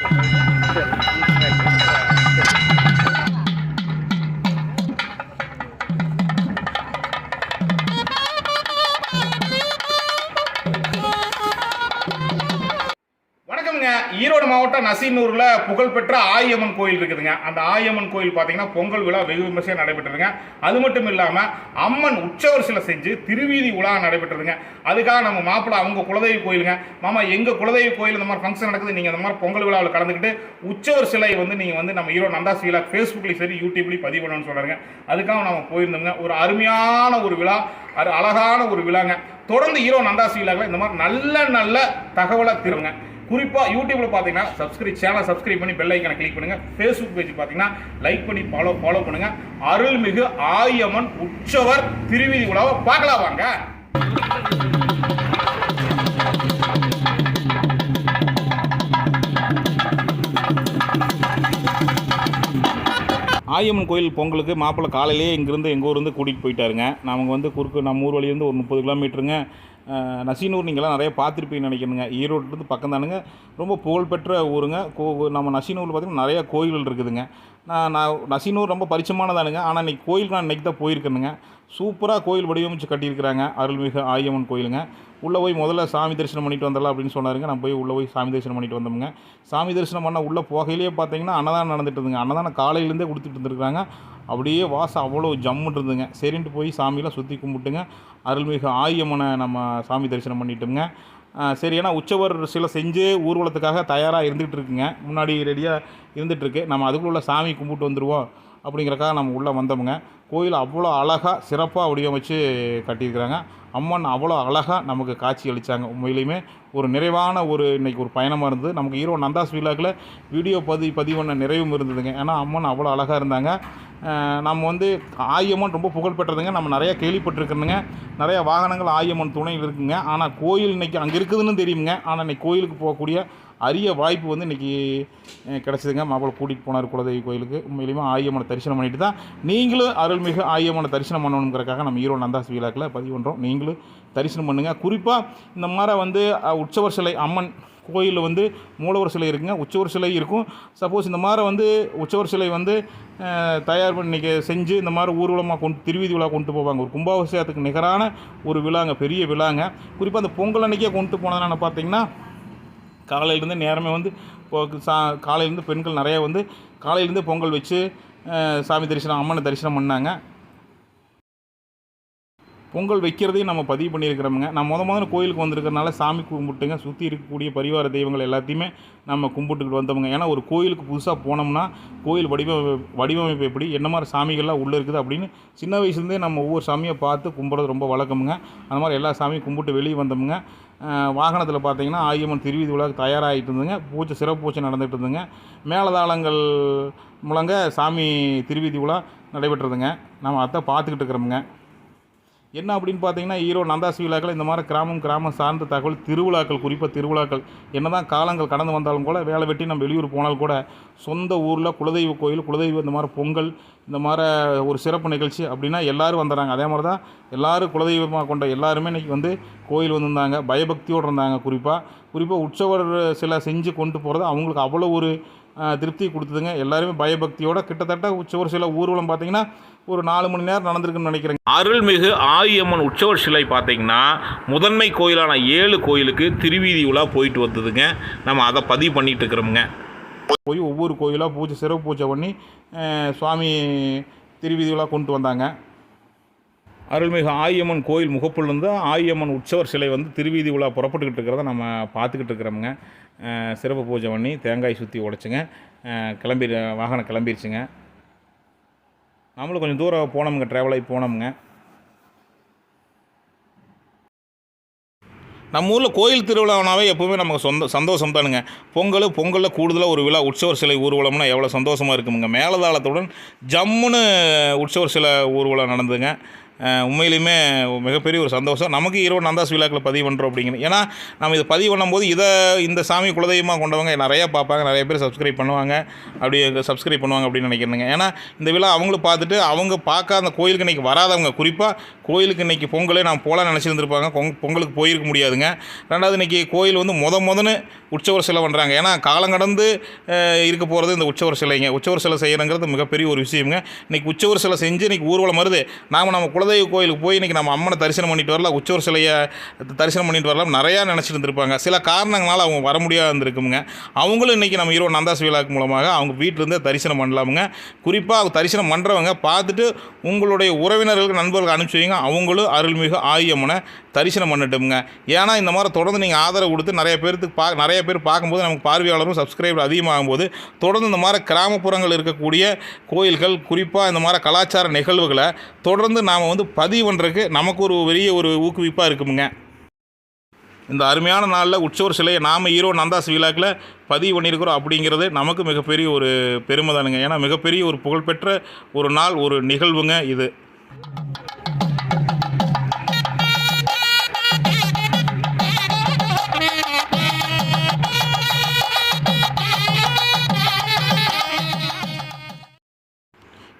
Thank you. Erode புகழ்பெற்ற ஆயம்மன் கோயில் இருக்குதுங்க. அந்த ஆயம்மன் கோயில் பார்த்தீங்கன்னா பொங்கல் விழா வெகு விமர்சையாக நடைபெற்றதுங்க. அது மட்டும் இல்லாமல் அம்மன் உற்சவர் சிலை செஞ்சு திருவீதி உலா நடைபெற்றதுங்க. அதுக்காக நம்ம மாப்பிள்ளை அவங்க குலதெய்வ கோயிலுங்க. மாமா எங்கள் குலதெய்வ கோயில் இந்த மாதிரி ஃபங்க்ஷன் நடக்குது நீங்கள் இந்த மாதிரி பொங்கல் விழாவில் கலந்துக்கிட்டு உற்சவர் சிலை வந்து நீங்கள் வந்து நம்ம ஹீரோ நந்தா விழா ஃபேஸ்புக்லேயும் சரி யூடியூப்லேயும் பதிவு பண்ணணும்னு சொல்கிறாங்க அதுக்காக நம்ம போயிருந்தோங்க ஒரு அருமையான ஒரு விழா அது அழகான ஒரு விழாங்க. தொடர்ந்து ஹீரோ நந்தா விழாவில் இந்த மாதிரி நல்ல நல்ல தகவலை திருங்க. குறிப்பாக யூடியூப்பில் பார்த்தீங்கன்னா சப்ஸ்கிரைப் சேனல் சப்ஸ்கிரைப் பண்ணி பெல் ஐக்கனை கிளிக் பண்ணுங்கள் ஃபேஸ்புக் பேஜ் பார்த்தீங்கன்னா லைக் பண்ணி ஃபாலோ ஃபாலோ பண்ணுங்கள் அருள்மிகு ஆயம்மன் உற்சவர் திருவிதி உலாவை பார்க்கலாம் வாங்க. ஆயம்மன் கோயில் பொங்கலுக்கு மாப்பிள்ளை காலையிலேயே இங்கேருந்து எங்கள் ஊர்லேருந்து கூட்டிகிட்டு போயிட்டாருங்க. நாங்கள் வந்து குறுக்கு நம்ம ஊர் வழியிலேருந்து ஒரு முப்பது கிலோமீட்டருங்க நசினூர் நீங்கள்லாம் நிறைய பார்த்துருப்பீங்கன்னு நினைக்கிறேங்க ஈரோட்லேருந்து பக்கம் தானுங்க ரொம்ப புகழ்பெற்ற ஊருங்க. கோ நம்ம நசினூரில் பார்த்திங்கன்னா நிறையா கோயில்கள் இருக்குதுங்க. நான் நான் நசினூர் ரொம்ப பரிச்சமானதானுங்க ஆனால் இன்றைக்கி கோயிலுக்கு நான் இன்றைக்கி தான் போயிருக்கேனுங்க. சூப்பராக கோயில் வடிவமைச்சு கட்டியிருக்கிறாங்க அருள்மிகு ஆயம்மன் கோயிலுங்க. உள்ளே போய் முதல்ல சாமி தரிசனம் பண்ணிட்டு வந்துடலாம் அப்படின்னு சொன்னாருங்க. நான் போய் உள்ளே போய் சாமி தரிசனம் பண்ணிட்டு வந்தோமுங்க. சாமி தரிசனம் பண்ண உள்ளே போகையிலேயே பார்த்தீங்கன்னா அன்னதானம் நடந்துட்டு இருந்துங்க அன்னதானம் காலையிலேருந்தே கொடுத்துட்டு இருந்துருக்காங்க அப்படியே வாசம் அவ்வளோ ஜம்முன்னு இருந்துங்க. சரின்ட்டு போய் சாமியெலாம் சுற்றி கும்பிட்டுங்க. அருள்மிகு ஆயம்மனை நம்ம சாமி தரிசனம் பண்ணிட்டோங்க சரி ஏன்னா உற்சவர் சில செஞ்சு ஊர்வலத்துக்காக தயாராக இருந்துகிட்டு இருக்குங்க. முன்னாடி ரெடியாக இருந்துகிட்ருக்கு நம்ம அதுக்குள்ள சாமி கும்பிட்டு வந்துடுவோம் அப்படிங்கிறக்காக நம்ம உள்ளே வந்தோமுங்க. கோயில் அவ்வளோ அழகாக சிறப்பாக வடிவமைச்சு கட்டியிருக்கிறாங்க. அம்மன் அவ்வளோ அழகாக நமக்கு காட்சி அளித்தாங்க உண்மையிலையுமே ஒரு நிறைவான ஒரு இன்னைக்கு ஒரு பயணமாக இருந்தது. நமக்கு ஈரோ நந்தாஸ் விழாக்கில் வீடியோ பதிவு பதிவு பண்ண நிறைவும் இருந்ததுங்க. ஏன்னா அம்மன் அவ்வளோ அழகாக இருந்தாங்க. நம்ம வந்து ஆயம்மன் ரொம்ப புகழ்பெற்றதுங்க நம்ம நிறையா கேள்விப்பட்டிருக்கணுங்க நிறைய வாகனங்கள் ஆயம்மன் துணையில் இருக்குங்க. ஆனால் கோயில் இன்றைக்கி அங்கே இருக்குதுன்னு தெரியுங்க ஆனால் இன்றைக்கி கோயிலுக்கு போகக்கூடிய அரிய வாய்ப்பு வந்து இன்றைக்கி கிடச்சிதுங்க. மாப்பிள்ளை கூட்டிகிட்டு போனார் குலதெய்வ கோயிலுக்கு. உண்மையிலுமே ஆயம்மனை தரிசனம் பண்ணிட்டு தான் நீங்களும் அருள்மிகு ஆயம்மனை தரிசனம் பண்ணணுங்கிறக்காக நம்ம ஈரோடு நந்தாஸ் விழாக்கில் பதிவு பண்ணுறோம் நீங்களும் தரிசனம் பண்ணுங்கள் குறிப்பாக இந்த மாதிரி வந்து உற்சவர் சிலை அம்மன் கோயிலில் வந்து மூலவர் சிலை இருக்குங்க உச்சவர் சிலை இருக்கும். சப்போஸ் இந்த மாதிரி வந்து உச்சவர் சிலை வந்து தயார் பண்ணி செஞ்சு இந்த மாதிரி ஊர்வலமாக கொண்டு திருவீதி விழா கொண்டு போவாங்க. ஒரு கும்பாபிஷேகத்துக்கு நிகரான ஒரு விழாங்க பெரிய விழாங்க. குறிப்பாக அந்த பொங்கல் அன்னைக்கே கொண்டு போனதுனால பார்த்தீங்கன்னா காலையிலேருந்து நேரமே வந்து இப்போ சா காலையிலேருந்து பெண்கள் நிறையா வந்து காலையிலேருந்து பொங்கல் வச்சு சாமி தரிசனம் அம்மனை தரிசனம் பண்ணாங்க. பொங்கல் வைக்கிறதையும் நம்ம பதிவு பண்ணியிருக்கிறோமுங்க. நான் முத முதல்ல கோயிலுக்கு வந்திருக்கிறனால சாமி கும்பிட்டுங்க. சுற்றி இருக்கக்கூடிய பரிவார தெய்வங்கள் எல்லாத்தையுமே நம்ம கும்பிட்டுக்கிட்டு வந்தோமுங்க. ஏன்னா ஒரு கோயிலுக்கு புதுசாக போனோம்னா கோயில் வடிவமைப்பு வடிவமைப்பு எப்படி என்ன மாதிரி சாமிகள்லாம் உள்ளே இருக்குது அப்படின்னு சின்ன வயசுலேருந்தே நம்ம ஒவ்வொரு சாமியை பார்த்து கும்பிட்றது ரொம்ப வழக்கமுங்க. அந்த மாதிரி எல்லா சாமியும் கும்பிட்டு வெளியே வந்தோமுங்க. வாகனத்தில் பார்த்தீங்கன்னா ஆயம்மன் திருவிதி உலக தயாராகிட்டு இருந்துங்க பூஜை சிறப்பு பூஜை நடந்துகிட்டு இருந்துங்க மேலதாளங்கள் மூலங்க சாமி திருவிதி விழா நடைபெற்றதுங்க நம்ம அதை பார்த்துக்கிட்டு இருக்கிறோமுங்க. என்ன அப்படின்னு பார்த்தீங்கன்னா ஈரோ நந்தாஸ் விழாக்கள் இந்த மாதிரி கிராமம் கிராமம் சார்ந்த தகவல் திருவிழாக்கள் குறிப்பாக திருவிழாக்கள் என்னதான் காலங்கள் கடந்து வந்தாலும் கூட வேலை வெட்டி நம்ம வெளியூர் போனாலும் கூட சொந்த ஊரில் குலதெய்வ கோயில் குலதெய்வ இந்த மாதிரி பொங்கல் இந்த மாதிரி ஒரு சிறப்பு நிகழ்ச்சி அப்படின்னா எல்லோரும் வந்துடுறாங்க. அதே மாதிரி தான் எல்லாரும் குலதெய்வமாக கொண்ட எல்லாருமே இன்றைக்கி வந்து கோயில் வந்திருந்தாங்க. பயபக்தியோடு இருந்தாங்க குறிப்பாக குறிப்பாக உற்சவர் சில செஞ்சு கொண்டு போகிறது அவங்களுக்கு அவ்வளோ ஒரு திருப்தி கொடுத்ததுங்க. எல்லாருமே பயபக்தியோட கிட்டத்தட்ட உற்சவர் சில ஊர்வலம் பார்த்தீங்கன்னா ஒரு நாலு மணி நேரம் நடந்திருக்குன்னு நினைக்கிறேங்க. அருள்மிகு ஆயம்மன் உற்சவர் சிலை பார்த்தீங்கன்னா முதன்மை கோயிலான ஏழு கோயிலுக்கு திருவீதி உலா போயிட்டு வந்ததுங்க. நம்ம அதை பதிவு பண்ணிட்டு இருக்கிறோமுங்க. போய் ஒவ்வொரு கோயிலாக பூஜை சிறப்பு பூஜை பண்ணி சுவாமி திருவீதிகளாக கொண்டு வந்தாங்க. அருள்மிகு ஆயம்மன் கோயில் முகப்புலேருந்து ஆயம்மன் உற்சவர் சிலை வந்து திருவீதி உலா புறப்பட்டுக்கிட்டு இருக்கிறத நம்ம பார்த்துக்கிட்டு இருக்கிறோமுங்க. சிறப்பு பூஜை பண்ணி தேங்காய் சுற்றி உடைச்சுங்க. கிளம்பி வாகனம் கிளம்பிருச்சுங்க. நம்மளும் கொஞ்சம் தூரம் போனோமுங்க ட்ராவல் ஆகி போனோமுங்க. நம்ம ஊரில் கோயில் திருவிழானாவே எப்போவுமே நமக்கு சொந்த சந்தோஷம் தானுங்க. பொங்கல் பொங்கலில் கூடுதலாக ஒரு விழா உற்சவர் சிலை ஊர்வலம்னா எவ்வளோ சந்தோஷமாக இருக்குமுங்க. மேலதாளத்துடன் ஜம்முன்னு உற்சவர் சிலை ஊர்வலம் நடந்துங்க உண்மையிலுமே மிகப்பெரிய ஒரு சந்தோஷம். நமக்கு ஈரோடு நந்தாஸ் விழாக்களை பதிவு பண்ணுறோம் அப்படிங்கிறது ஏன்னா நம்ம இதை பதிவு பண்ணும்போது இதை இந்த சாமி குலதெய்வமாக கொண்டவங்க நிறையா பார்ப்பாங்க நிறைய பேர் சப்ஸ்கிரைப் பண்ணுவாங்க அப்படி சப்ஸ்கிரைப் பண்ணுவாங்க அப்படின்னு நினைக்கிறேங்க ஏன்னா இந்த விழா அவங்களும் பார்த்துட்டு அவங்க பார்க்க அந்த கோயிலுக்கு இன்றைக்கி வராதவங்க. குறிப்பாக கோயிலுக்கு இன்றைக்கி பொங்கலே நான் போகலான்னு நினச்சிருந்துருப்பாங்க. பொங்கலுக்கு போயிருக்க முடியாதுங்க. ரெண்டாவது இன்றைக்கி கோயில் வந்து முத முதன்னு உற்சவர் சிலை பண்ணுறாங்க ஏன்னா காலங்கடந்து கடந்து இருக்க போகிறது இந்த உற்சவர் சிலைங்க. உற்சவர் சிலை செய்கிறங்கிறது மிகப்பெரிய ஒரு விஷயங்க இன்றைக்கி உற்சவர் சிலை செஞ்சு இன்றைக்கி ஊர்வலம் வருது. நாம் நம்ம குலதெய்வ கோயிலுக்கு போய் இன்றைக்கி நம்ம அம்மனை தரிசனம் பண்ணிட்டு வரலாம். உச்சோர் சிலையை தரிசனம் பண்ணிட்டு வரலாம். நிறையா நினச்சிட்டு இருந்திருப்பாங்க. சில காரணங்களால் அவங்க வர முடியாது இருந்திருக்குங்க அவங்களும் இன்றைக்கி நம்ம ஈரோடு நந்தாஸ் விழாக்கு மூலமாக அவங்க வீட்டிலேருந்தே தரிசனம் பண்ணலாமுங்க. குறிப்பாக தரிசனம் பண்ணுறவங்க பார்த்துட்டு உங்களுடைய உறவினர்களுக்கு நண்பர்களுக்கு அனுப்பிச்சி வைங்க. அவங்களும் அருள்மிகு ஆயம்மனை தரிசனம் பண்ணட்டுமுங்க. ஏன்னா இந்த மாதிரி தொடர்ந்து நீங்கள் ஆதரவு கொடுத்து நிறைய பேருக்கு பா நிறைய பேர் பார்க்கும்போது நமக்கு பார்வையாளரும் சப்ஸ்கிரைபர் அதிகமாகும்போது தொடர்ந்து இந்த மாதிரி கிராமப்புறங்கள் இருக்கக்கூடிய கோயில்கள் குறிப்பாக இந்த மாதிரி கலாச்சார நிகழ்வுகளை தொடர்ந்து நாம் வந்து பதிவு பண்ணுறதுக்கு நமக்கு ஒரு பெரிய ஒரு ஊக்குவிப்பாக இருக்குமுங்க. இந்த அருமையான நாளில் உற்சவர் சிலையை நாம் ஈரோ நந்தாஸ் விழாக்கில் பதிவு பண்ணியிருக்கிறோம் அப்படிங்கிறது நமக்கு மிகப்பெரிய ஒரு பெருமை தானுங்க. ஏன்னா மிகப்பெரிய ஒரு புகழ்பெற்ற ஒரு நாள் ஒரு நிகழ்வுங்க இது.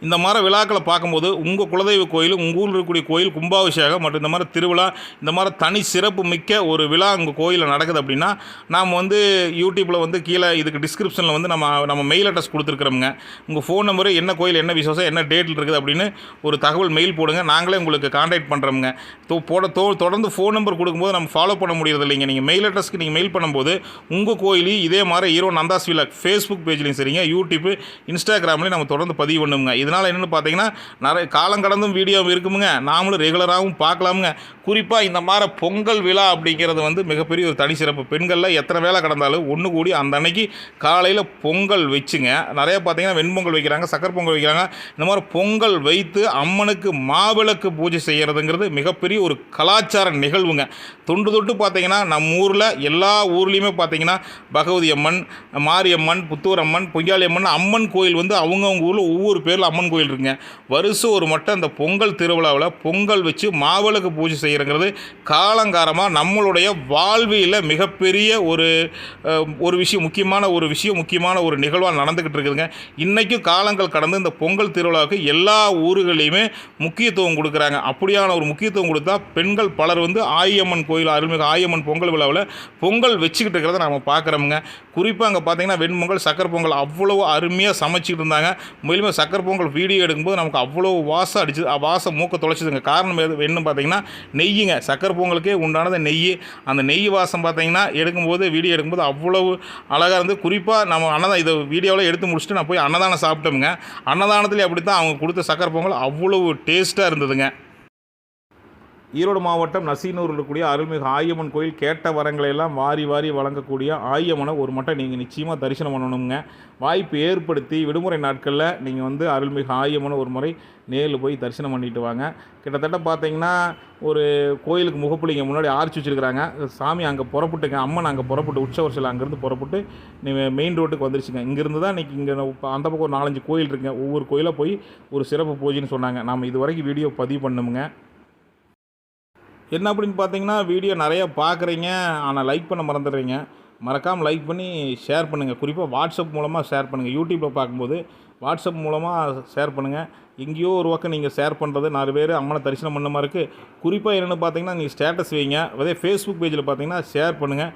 இந்த மாதிரி விழாக்களை பார்க்கும்போது உங்கள் குலதெய்வ கோயில் உங்கள் ஊரில் இருக்கக்கூடிய கோயில் கும்பாபிஷேகம் மற்றும் இந்த மாதிரி திருவிழா இந்த மாதிரி தனி சிறப்பு மிக்க ஒரு விழா உங்கள் கோயிலில் நடக்குது அப்படின்னா நாம் வந்து யூடியூப்பில் வந்து கீழே இதுக்கு டிஸ்கிரிப்ஷனில் வந்து நம்ம நம்ம மெயில் அட்ரஸ் கொடுத்துருக்குறோங்க உங்கள் ஃபோன் நம்பரு என்ன கோயில் என்ன விசேஷம் என்ன டேட்டில் இருக்குது அப்படின்னு ஒரு தகவல் மெயில் போடுங்க. நாங்களே உங்களுக்கு காண்டாக்ட் பண்ணுறோங்க தோ போட தோ தொடர்ந்து ஃபோன் நம்பர் கொடுக்கும்போது நம்ம ஃபாலோ பண்ண முடியறது இல்லைங்க. நீங்கள் மெயில் அட்ரஸ்க்கு நீங்கள் மெயில் பண்ணும்போது உங்கள் கோயிலையும் இதே மாதிரி ஈரோ நந்தாஸ் விழா ஃபேஸ்புக் பேஜ்லையும் சரிங்க யூடியூப்பு இன்ஸ்டாகிராம்லேயும் நம்ம தொடர்ந்து பதிவு பண்ணுங்க. இது இதனால் என்னென்னு பார்த்தீங்கன்னா நிறைய காலம் கடந்தும் வீடியோ இருக்குமுங்க. நாமளும் ரெகுலராகவும் பார்க்கலாமுங்க. குறிப்பாக இந்த மாதிரி பொங்கல் விழா அப்படிங்கிறது வந்து மிகப்பெரிய ஒரு தனி சிறப்பு. பெண்களில் எத்தனை வேலை கடந்தாலும் ஒன்று கூடி அந்த அன்னைக்கு காலையில் பொங்கல் வச்சுங்க. நிறைய பார்த்தீங்கன்னா வெண்பொங்கல் வைக்கிறாங்க சக்கரை பொங்கல் வைக்கிறாங்க. இந்த மாதிரி பொங்கல் வைத்து அம்மனுக்கு மாவிளக்கு பூஜை செய்கிறதுங்கிறது மிகப்பெரிய ஒரு கலாச்சார நிகழ்வுங்க. தொண்டு தொட்டு பார்த்தீங்கன்னா நம்ம ஊரில் எல்லா ஊர்லேயுமே பார்த்தீங்கன்னா பகவதி அம்மன் மாரியம்மன் புத்தூர் அம்மன் பொய்யாளி அம்மன் அம்மன் கோயில் வந்து அவங்கவுங்க ஊரில் ஒவ்வொரு பேரில் அம்மன் கோயில் இருக்குங்க வருஷம் ஒரு மட்டும் அந்த பொங்கல் திருவிழாவில் பொங்கல் வச்சு மாவிளக்கு பூஜை செய்கிறங்கிறது காலங்காரமாக நம்மளுடைய வாழ்வியில் மிகப்பெரிய ஒரு ஒரு விஷயம் முக்கியமான ஒரு விஷயம் முக்கியமான ஒரு நிகழ்வாக நடந்துக்கிட்டு இருக்குதுங்க இன்றைக்கும் காலங்கள் கடந்து இந்த பொங்கல் திருவிழாவுக்கு எல்லா ஊர்களையுமே முக்கியத்துவம் கொடுக்குறாங்க. அப்படியான ஒரு முக்கியத்துவம் கொடுத்தா பெண்கள் பலர் வந்து ஆயம்மன் கோயில் அருள்மிகு ஆயம்மன் பொங்கல் விழாவில் பொங்கல் வச்சுக்கிட்டு இருக்கிறத நம்ம பார்க்குறோமுங்க குறிப்பாக அங்கே பார்த்தீங்கன்னா வெண்பொங்கல் சக்கரை பொங்கல் அவ்வளோ அருமையாக சமைச்சிக்கிட்டு இருந்தாங்க மேலும் சக்கரை பொங்கல் வீடியோ எடுக்கும்போது நமக்கு அவ்வளோ வாசம் அடிச்சு வாசம் மூக்க தொலைச்சிதுங்க. காரணம் எது என்ன பார்த்தீங்கன்னா நெய்யுங்க. சக்கரை பொங்கலுக்கே உண்டானது நெய். அந்த நெய் வாசம் பார்த்தீங்கன்னா எடுக்கும்போது வீடியோ எடுக்கும்போது அவ்வளவு அழகாக இருந்து குறிப்பாக நம்ம அன்னதானம் இதை வீடியோவில் எடுத்து முடிச்சுட்டு நான் போய் அன்னதானம் சாப்பிட்டோமுங்க. அன்னதானத்துலேயே அப்படி தான் அவங்க கொடுத்த சக்கரை பொங்கல் அவ்வளவு டேஸ்ட்டாக இருந்ததுங்க. ஈரோடு மாவட்டம் நசீனூரில் இருக்கக்கூடிய அருள்மிகு ஆயம்மன் கோயில் கேட்ட வரங்களை எல்லாம் வாரி வாரி வழங்கக்கூடிய ஆயம்மனை ஒரு மட்டும் நீங்கள் நிச்சயமாக தரிசனம் பண்ணணுங்க. வாய்ப்பு ஏற்படுத்தி விடுமுறை நாட்களில் நீங்கள் வந்து அருள்மிகு ஆயம்மனை ஒரு முறை நேரில் போய் தரிசனம் பண்ணிட்டு வாங்க. கிட்டத்தட்ட பார்த்தீங்கன்னா ஒரு கோயிலுக்கு முகப்புலிங்க முன்னாடி ஆர்ச்சி வச்சுருக்கிறாங்க. சாமி அங்கே புறப்பட்டுங்க அம்மன் அங்கே புறப்பட்டு உற்சவர் சில அங்கேருந்து புறப்பட்டு நீங்கள் மெயின் ரோட்டுக்கு வந்துருச்சுங்க. இங்கேருந்து தான் இன்றைக்கி இங்கே அந்த பக்கம் ஒரு நாலஞ்சு கோயில் இருக்குங்க. ஒவ்வொரு கோயிலாக போய் ஒரு சிறப்பு பூஜைன்னு சொன்னாங்க. நாம் இது வரைக்கும் வீடியோ பதிவு பண்ணுமுங்க என்ன அப்படின்னு பார்த்தீங்கன்னா வீடியோ நிறையா பார்க்குறீங்க. ஆனால் லைக் பண்ண மறந்துடுறீங்க. மறக்காமல் லைக் பண்ணி ஷேர் பண்ணுங்கள் குறிப்பாக வாட்ஸ்அப் மூலமாக ஷேர் பண்ணுங்கள் யூடியூப்பில் பார்க்கும்போது வாட்ஸ்அப் மூலமாக ஷேர் பண்ணுங்கள் எங்கேயோ ஒரு பக்கம் நீங்கள் ஷேர் பண்ணுறது நாலு பேர் அம்மனை தரிசனம் பண்ண மாதிரி இருக்குது குறிப்பாக என்னென்னு பார்த்தீங்கன்னா நீங்கள் ஸ்டேட்டஸ் வைங்க. அதே ஃபேஸ்புக் பேஜில் பார்த்தீங்கன்னா ஷேர் பண்ணுங்கள்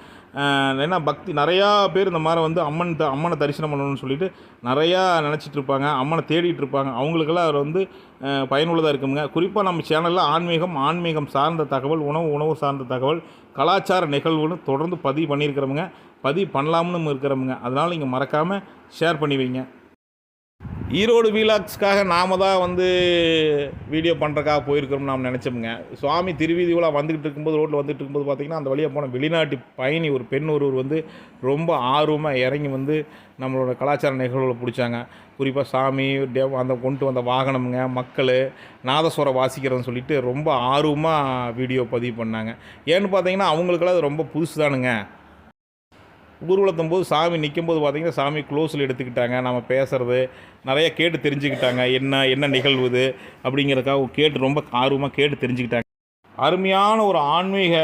ஏன்னா பக்தி நிறையா பேர் இந்த மாதிரி வந்து அம்மன் த அம்மனை தரிசனம் பண்ணணும்னு சொல்லிட்டு நிறையா நினச்சிட்டு இருப்பாங்க அம்மனை தேடிட்டு இருப்பாங்க. அவங்களுக்கெல்லாம் அவர் வந்து பயனுள்ளதாக இருக்குங்க குறிப்பாக நம்ம சேனலில் ஆன்மீகம் ஆன்மீகம் சார்ந்த தகவல் உணவு உணவு சார்ந்த தகவல் கலாச்சார நிகழ்வுன்னு தொடர்ந்து பதிவு பண்ணியிருக்கிறவங்க பதிவு பண்ணலாம்னு இருக்கிறவங்க அதனால் நீங்கள் மறக்காமல் ஷேர் பண்ணி வைங்க. ஈரோடு வீலாக்ஸ்க்காக நாம தான் வந்து வீடியோ பண்ணுறக்காக போயிருக்கிறோம்னு நாம் நினச்சோமுங்க. சுவாமி திருவீதிக்குள்ளே வந்துக்கிட்டு இருக்கும்போது ரோட்டில் வந்துட்டு இருக்கும்போது பார்த்திங்கன்னா அந்த வழியாக போன வெளிநாட்டு பயணி ஒரு பெண் ஒருவர் வந்து ரொம்ப ஆர்வமாக இறங்கி வந்து நம்மளோட கலாச்சார நிகழ்வுகளை பிடிச்சாங்க. குறிப்பாக சாமி தேவ அந்த கொண்டு வந்த வாகனமுங்க மக்கள் நாதஸ்வரம் வாசிக்கிறதுன்னு சொல்லிட்டு ரொம்ப ஆர்வமாக வீடியோ பதிவு பண்ணாங்க. ஏன்னு பார்த்தீங்கன்னா அவங்களுக்கெல்லாம் அது ரொம்ப புதுசு தானுங்க. ஊர்வலத்தும் போது சாமி நிற்கும் போது பார்த்திங்கன்னா சாமி க்ளோஸில் எடுத்துக்கிட்டாங்க. நம்ம பேசுகிறது நிறைய கேட்டு தெரிஞ்சுக்கிட்டாங்க. என்ன என்ன நிகழ்வுது அப்படிங்கிறதுக்காக கேட்டு ரொம்ப ஆர்வமாக கேட்டு தெரிஞ்சுக்கிட்டாங்க. அருமையான ஒரு ஆன்மீக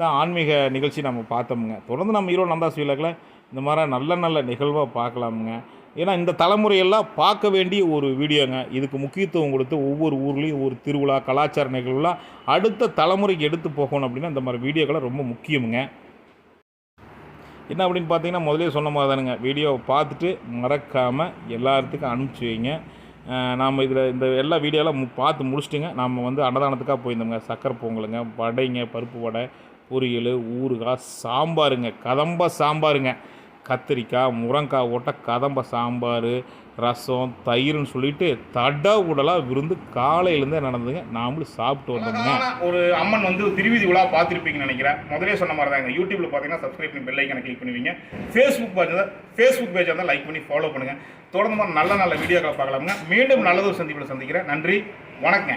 தான் ஆன்மீக நிகழ்ச்சி நம்ம பார்த்தோமுங்க. தொடர்ந்து நம்ம ஈரோடு நந்தாஸ் விழாக்கில் இந்த மாதிரி நல்ல நல்ல நிகழ்வாக பார்க்கலாமுங்க. ஏன்னா இந்த தலைமுறையெல்லாம் பார்க்க வேண்டிய ஒரு வீடியோங்க. இதுக்கு முக்கியத்துவம் கொடுத்து ஒவ்வொரு ஊர்லேயும் ஒரு திருவிழா கலாச்சார நிகழ்வுலாம் அடுத்த தலைமுறைக்கு எடுத்து போகணும் அப்படின்னா இந்த மாதிரி வீடியோக்களை ரொம்ப முக்கியமுங்க. என்ன அப்படின்னு பார்த்தீங்கன்னா முதலே சொன்ன மாதிரி தானுங்க. வீடியோவை பார்த்துட்டு மறக்காமல் எல்லாத்துக்கும் அனுப்பிச்சி வைங்க. நாம் இதில் இந்த எல்லா வீடியோலாம் மு- பார்த்து முடிச்சுட்டுங்க. நம்ம வந்து அன்னதானத்துக்காக போயிருந்தோங்க சக்கரை பொங்கலுங்க வடைங்க பருப்பு வடை பொரியல் ஊறுகாய் சாம்பாருங்க. கதம்ப சாம்பாருங்க. கத்திரிக்காய் முருங்காய் ஓட்ட கதம்ப சாம்பார் ரசம் தயிர்னு சொல்லிட்டு தட உடலாக விருந்து காலையிலேருந்தே நடந்துங்க நாமளும் சாப்பிட்டு வந்தோம்ங்க. ஒரு அம்மன் வந்து திருவிதி விழா பார்த்துருப்பீங்கன்னு நினைக்கிறேன். முதலே சொன்ன மாதிரி தாங்க. யூடியூப்ல பார்த்தீங்கன்னா சப்ஸ்கிரைப் பண்ணி பெல் ஐக்கனை கிளிக் பண்ணுவீங்க. ஃபேஸ்புக் பேஜ் ஃபேஸ்புக் பேஜ் வந்து லைக் பண்ணி ஃபாலோ பண்ணுங்க. தொடர்ந்து நல்ல நல்ல வீடியோக்களை பார்க்கலாமுங்க. மீண்டும் நல்லதொரு சந்திப்பில் சந்திக்கிறேன். நன்றி. வணக்கங்க.